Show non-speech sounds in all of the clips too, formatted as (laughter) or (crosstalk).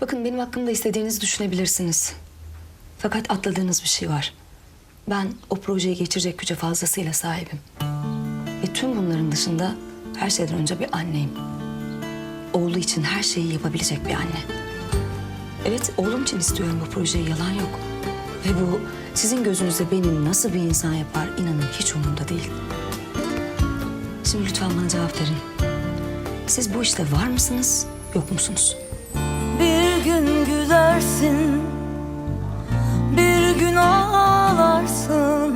Bakın benim hakkımda istediğinizi düşünebilirsiniz. Fakat atladığınız bir şey var. Ben o projeyi geçirecek güce fazlasıyla sahibim. Ve tüm bunların dışında her şeyden önce bir anneyim. Oğlu için her şeyi yapabilecek bir anne. Evet, oğlum için istiyorum bu projeyi, yalan yok. Ve bu sizin gözünüzde beni nasıl bir insan yapar inanın hiç umurumda değil. Şimdi lütfen bana cevap verin. Siz bu işte var mısınız, yok musunuz? Bir gün gülersin Bir gün ağlarsın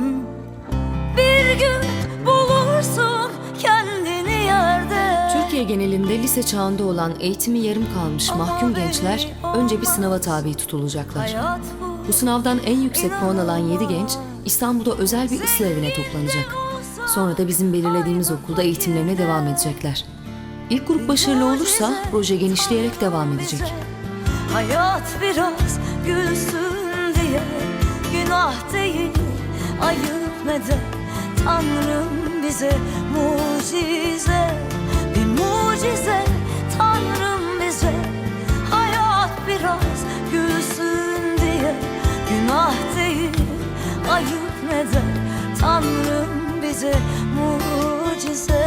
Bir gün bulursun kendini yerde Türkiye genelinde lise çağında olan eğitimi yarım kalmış mahkum gençler önce bir sınava tabi tutulacaklar. Bu sınavdan en yüksek puan alan 7 genç İstanbul'da özel bir ıslah evine toplanacak. Sonra da bizim belirlediğimiz okulda eğitimlerine devam edecekler. İlk grup başarılı olursa proje genişleyerek devam edecek. Hayat biraz gülsün diye Günah değil ayıp ne de Tanrım bize mucize Bir mucize. Tanrım bize Hayat biraz gülsün diye Günah değil ayıp ne de Tanrım bize mucize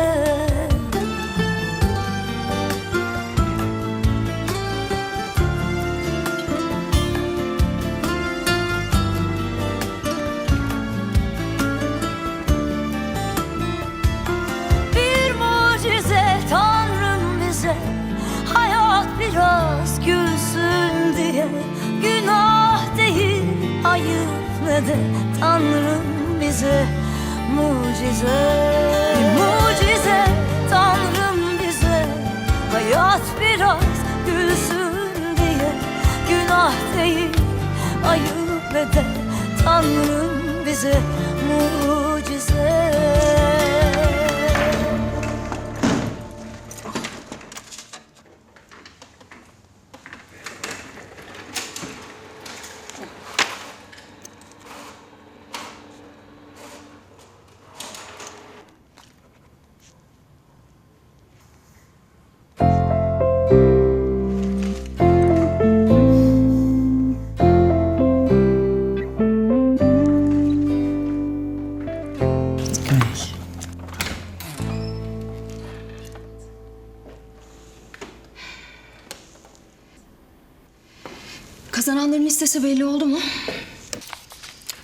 de Tanrım bize mucize. Bir mucize Tanrım bize Hayat biraz gülsün diye. Günah değil ayıp ne de Tanrım bize mucize Kazananların listesi belli oldu mu?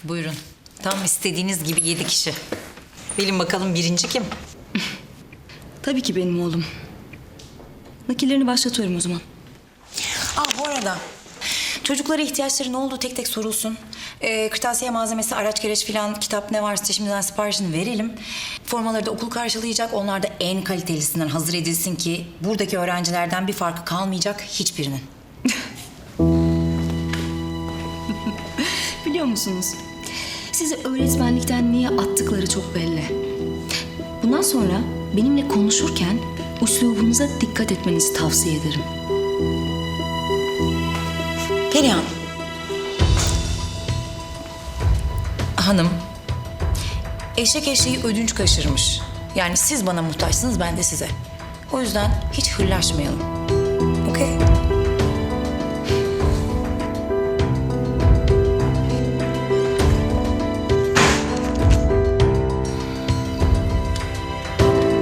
Buyurun. Tam istediğiniz gibi yedi kişi. Bilin bakalım birinci kim? (laughs) Tabii ki benim oğlum. Nakillerini başlatıyorum o zaman. Aa bu arada çocuklara ihtiyaçları ne olduğu tek tek sorulsun. Ee, kırtasiye malzemesi, araç gereç filan, kitap ne varsa şimdiden siparişini verelim. Formaları da okul karşılayacak. Onlar da en kalitelisinden hazır edilsin ki buradaki öğrencilerden bir farkı kalmayacak hiçbirinin. Biliyor musunuz? Sizi öğretmenlikten niye attıkları çok belli. Bundan sonra benimle konuşurken üslubunuza dikkat etmenizi tavsiye ederim. Perihan. Hanım. Eşek eşeği ödünç kaçırmış. Yani siz bana muhtaçsınız ben de size. O yüzden hiç hırlaşmayalım. Okey?